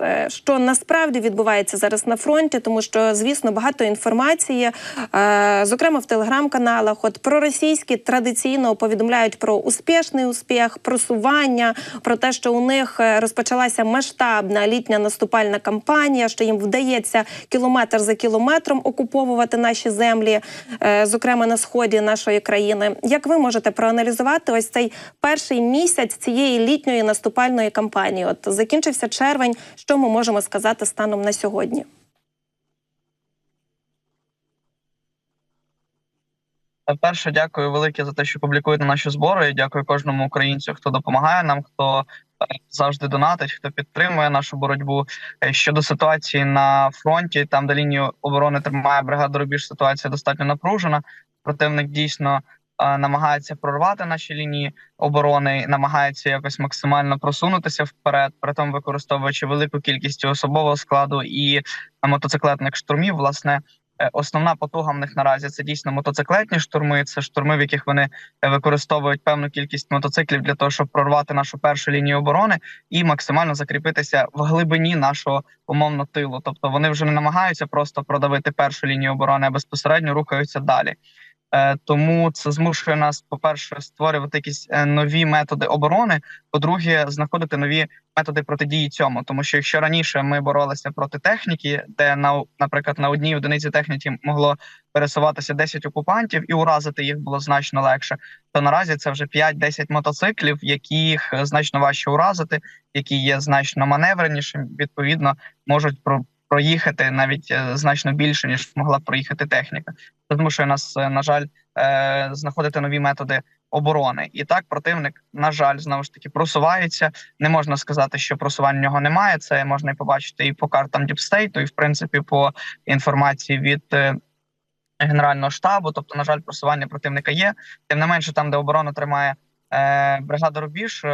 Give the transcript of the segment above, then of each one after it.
е, що насправді відбувається зараз на фронті, тому що звісно багато інформації, е, зокрема в телеграм-каналах. От проросійські традиційно повідомляють про успішний успіх, просування, про те, що у них е, розпочалася масштабна літня наступальна кампанія, що їм вдається кілометр за кілометром окуповувати наші землі, зокрема на сході нашої країни. Як ви можете проаналізувати ось цей перший місяць цієї літньої наступальної кампанії? От закінчився червень. Що ми можемо сказати станом на сьогодні? Перше, дякую велике за те, що публікуєте наші збори. І Дякую кожному українцю, хто допомагає нам, хто е, завжди донатить, хто підтримує нашу боротьбу. Е, Щодо ситуації на фронті, там де лінію оборони тримає бригада рубіж, ситуація достатньо напружена. Противник дійсно е, намагається прорвати наші лінії оборони, намагається якось максимально просунутися вперед, при тому використовуючи велику кількість особового складу і мотоциклетних штурмів. Власне, Е, Основна потуга в них наразі це дійсно мотоциклетні штурми. Це штурми, в яких вони е, використовують певну кількість мотоциклів для того, щоб прорвати нашу першу лінію оборони і максимально закріпитися в глибині нашого умовно тилу. Тобто вони вже не намагаються просто продавити першу лінію оборони, а безпосередньо рухаються далі. Е, Тому це змушує нас, по-перше, створювати якісь е, нові методи оборони. По-друге, знаходити нові методи протидії цьому. Тому що якщо раніше ми боролися проти техніки, де на наприклад на одній одиниці техніки могло пересуватися 10 окупантів і уразити їх було значно легше, то наразі це вже 5-10 мотоциклів, яких значно важче уразити, які є значно маневренішими, відповідно можуть. Проїхати навіть е, значно більше ніж могла проїхати техніка. Це змушує нас, е, на жаль, е, знаходити нові методи оборони. І так противник, на жаль, знову ж таки просувається. Не можна сказати, що просування в нього немає. Це можна і побачити і по картам Діпстейту, і в принципі по інформації від генерального штабу. Тобто, на жаль, просування противника є. Тим не менше, там, де оборону тримає е, бригада Рубіж.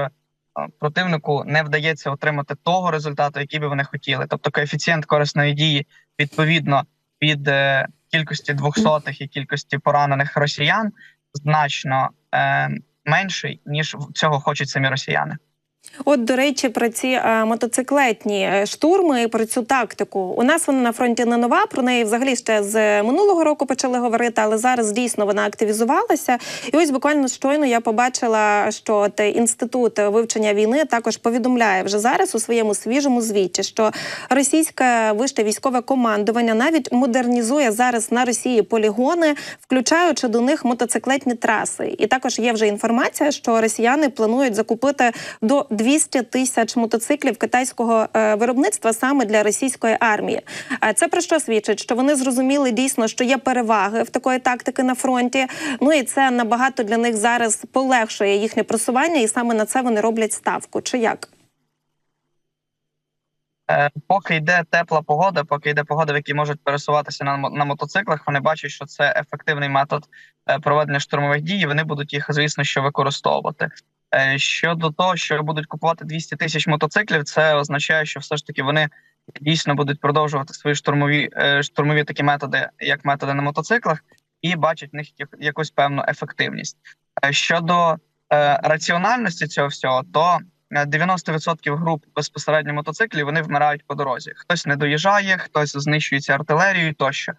Е, Противнику не вдається отримати того результату, який би вони хотіли. Тобто коефіцієнт корисної дії відповідно від е, кількості двохсотих і кількості поранених росіян значно е, менший ніж цього хочуть самі росіяни. От, до речі, про ці е, мотоциклетні е, штурми про цю тактику. У нас вона на фронті не нова. Про неї взагалі ще з минулого року почали говорити, але зараз дійсно вона активізувалася. І ось буквально щойно я побачила, що от інститут вивчення війни також повідомляє вже зараз у своєму свіжому звіті, що російське вище військове командування навіть модернізує зараз на Росії полігони, включаючи до них мотоциклетні траси. І також є вже інформація, що росіяни планують закупити до 200 тисяч мотоциклів китайського е, виробництва саме для російської армії. Це про що свідчить? Що вони зрозуміли дійсно, що є переваги в такої тактики на фронті. Ну і це набагато для них зараз полегшує їхнє просування, і саме на це вони роблять ставку. Чи як? Е, Поки йде тепла погода, поки йде погода, в якій можуть пересуватися на, на мотоциклах, вони бачать, що це ефективний метод е, проведення штурмових дій. і Вони будуть їх, звісно, що використовувати. Е, Щодо того, що будуть купувати 200 тисяч мотоциклів, це означає, що все ж таки вони дійсно будуть продовжувати свої штурмові е, штурмові такі методи, як методи на мотоциклах, і бачать в них якусь певну ефективність. Е, Щодо раціональності цього всього, то е, 90% груп безпосередньо мотоциклів вони вмирають по дорозі. Хтось не доїжджає, хтось знищується артилерією тощо.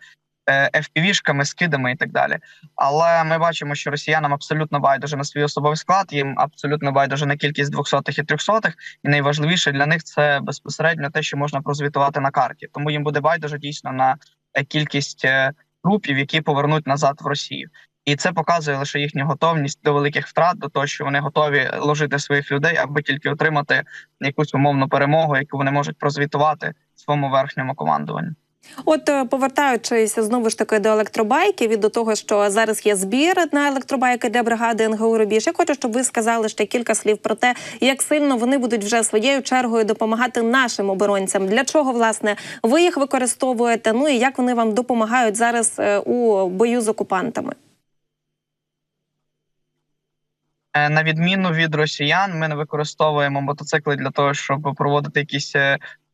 Е, FPV-шками, скидами і так далі. Але ми бачимо, що росіянам абсолютно байдуже на свій особовий склад, їм абсолютно байдуже на кількість двохсотих і трьохсотих. І найважливіше для них це безпосередньо те, що можна прозвітувати на карті. Тому їм буде байдуже дійсно на е, кількість е, трупів, які повернуть назад в Росію. І це показує лише їхню готовність до великих втрат, до того, що вони готові ложити своїх людей, аби тільки отримати якусь умовну перемогу, яку вони можуть прозвітувати своєму верхньому командуванню. От е, повертаючись знову ж таки до електробайків і до того, що зараз є збір на електробайки для бригади НГУ Рубіж. Я хочу, щоб ви сказали ще кілька слів про те, як сильно вони будуть вже своєю чергою допомагати нашим оборонцям. Для чого власне ви їх використовуєте? Ну і як вони вам допомагають зараз е, у бою з окупантами? Е, На відміну від росіян, ми не використовуємо мотоцикли для того, щоб проводити якісь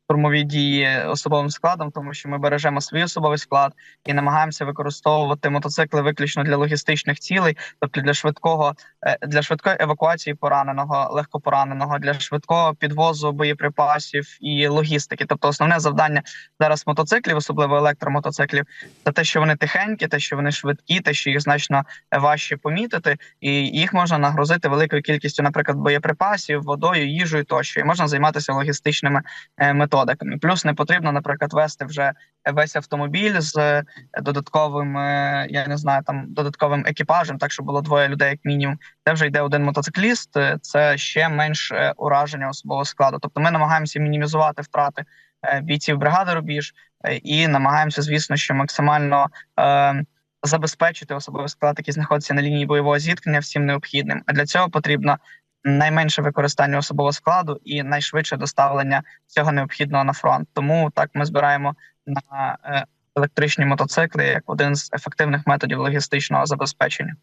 штурмові дії особовим складом, тому що ми бережемо свій особовий склад і намагаємося використовувати мотоцикли виключно для логістичних цілей, тобто для швидкого е, для швидкої евакуації пораненого, легкопораненого, для швидкого підвозу боєприпасів і логістики. Тобто, основне завдання зараз мотоциклів, особливо електромотоциклів, це те, що вони тихенькі, те, що вони швидкі, те, що їх значно важче помітити, і їх можна нагрузити великою кількістю, наприклад, боєприпасів, водою, їжею тощо, і можна займатися логістичними е, методиками. Плюс не потрібно, наприклад, вести вже весь автомобіль з е, додатковим, е, я не знаю, там додатковим екіпажем, так щоб було двоє людей, як мінімум. Це вже йде один мотоцикліст. е, Це ще менш е, ураження особового складу. Тобто, ми намагаємося мінімізувати втрати бійців бригади рубіж і намагаємося, звісно, що максимально. Забезпечити особовий склад, який знаходиться на лінії бойового зіткнення, всім необхідним. А для цього потрібно найменше використання особового складу і найшвидше доставлення цього необхідного на фронт. Тому так ми збираємо на е, електричні мотоцикли як один з ефективних методів логістичного забезпечення.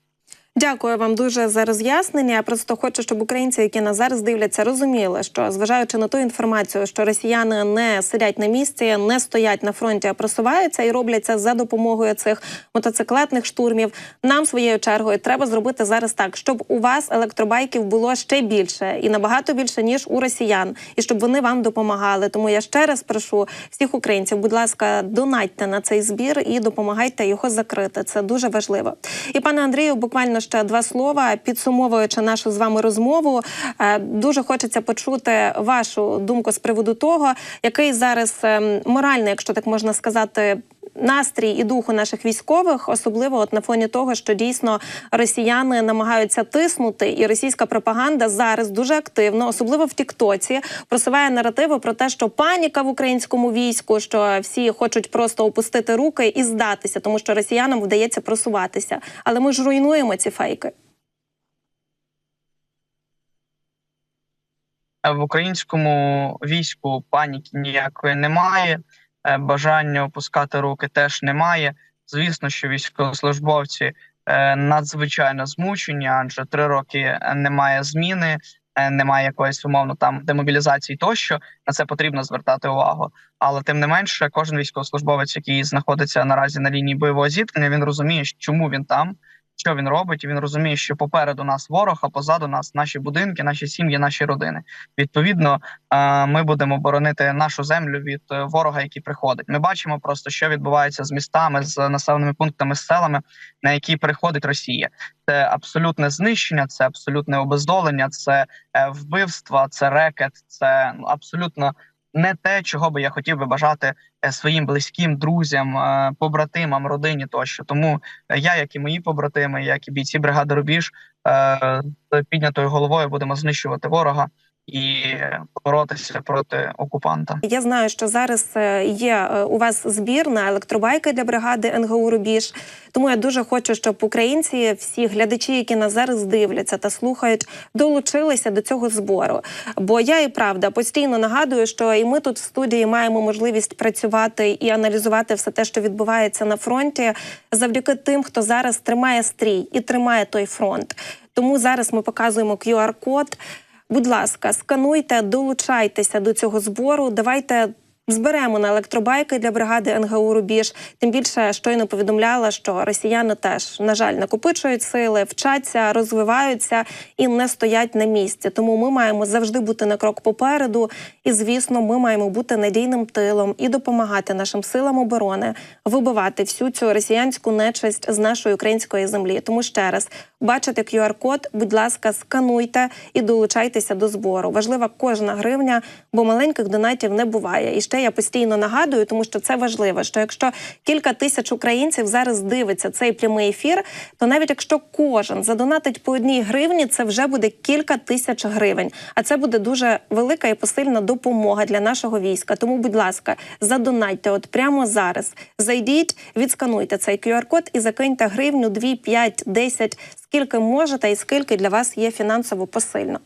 Дякую вам дуже за роз'яснення. Я просто хочу, щоб українці, які нас зараз дивляться, розуміли, що зважаючи на ту інформацію, що росіяни не сидять на місці, не стоять на фронті, а просуваються і роблять це за допомогою цих мотоциклетних штурмів. Нам своєю чергою треба зробити зараз так, щоб у вас електробайків було ще більше і набагато більше ніж у росіян, і щоб вони вам допомагали. Тому я ще раз прошу всіх українців, будь ласка, донатьте на цей збір і допомагайте його закрити. Це дуже важливо. І пане Андрію, буквально ще два слова, підсумовуючи нашу з вами розмову. е, Дуже хочеться почути вашу думку з приводу того, який зараз ем, моральний, якщо так можна сказати. Настрій і дух у наших військових, особливо от на фоні того, що дійсно росіяни намагаються тиснути, і російська пропаганда зараз дуже активно, особливо в Тіктоці, просуває наративи про те, що паніка в українському війську, що всі хочуть просто опустити руки і здатися, тому що росіянам вдається просуватися. Але ми ж руйнуємо ці фейки. В українському війську паніки ніякої немає. Е, Бажання опускати руки теж немає. Звісно, що військовослужбовці е, надзвичайно змучені, адже три роки е, немає зміни, немає якоїсь умовно там демобілізації тощо. На це потрібно звертати увагу. Але тим не менше, кожен військовослужбовець, який знаходиться наразі на лінії бойового зіткнення, він розуміє, чому він там, що він робить, і він розуміє, що попереду нас ворог, а позаду нас наші будинки, наші сім'ї, наші родини. Відповідно, е, ми будемо боронити нашу землю від е, ворога, який приходить. Ми бачимо просто, що відбувається з містами, з населеними пунктами, з селами, на які приходить Росія. Це абсолютне знищення, це абсолютне обездолення, це е, вбивства, це рекет, це ну, абсолютно не те, чого би я хотів би бажати е, своїм близьким друзям, е, побратимам, родині тощо. Тому е, я, як і мої побратими, як і бійці бригади Рубіж, з піднятою головою будемо знищувати ворога і боротися проти окупанта. Я знаю, що зараз е, є е, у вас збір на електробайки для бригади НГУ Рубіж. Тому я дуже хочу, щоб українці, всі глядачі, які нас зараз дивляться та слухають, долучилися до цього збору. Бо я і правда постійно нагадую, що і ми тут в студії маємо можливість працювати і аналізувати все те, що відбувається на фронті, завдяки тим, хто зараз тримає стрій і тримає той фронт. Тому зараз ми показуємо QR-код. Будь ласка, скануйте, долучайтеся до цього збору. Давайте зберемо на електробайки для бригади НГУ Рубіж. Тим більше щойно повідомляла, що росіяни теж на жаль накопичують сили, вчаться, розвиваються і не стоять на місці. Тому ми маємо завжди бути на крок попереду. І звісно, ми маємо бути надійним тилом і допомагати нашим силам оборони вибивати всю цю росіянську нечисть з нашої української землі. Тому ще раз бачите QR-код, будь ласка, скануйте і долучайтеся до збору. Важлива кожна гривня, бо маленьких донатів не буває. І ще я постійно нагадую, тому що це важливо. Що якщо кілька тисяч українців зараз дивиться цей прямий ефір, то навіть якщо кожен задонатить по одній гривні, це вже буде кілька тисяч гривень. А це буде дуже велика і посильна допомога для нашого війська. Тому, будь ласка, задонатьте от прямо зараз. Зайдіть, відскануйте цей QR-код і закиньте гривню, 2, 5, 10, скільки можете і скільки для вас є фінансово посильно.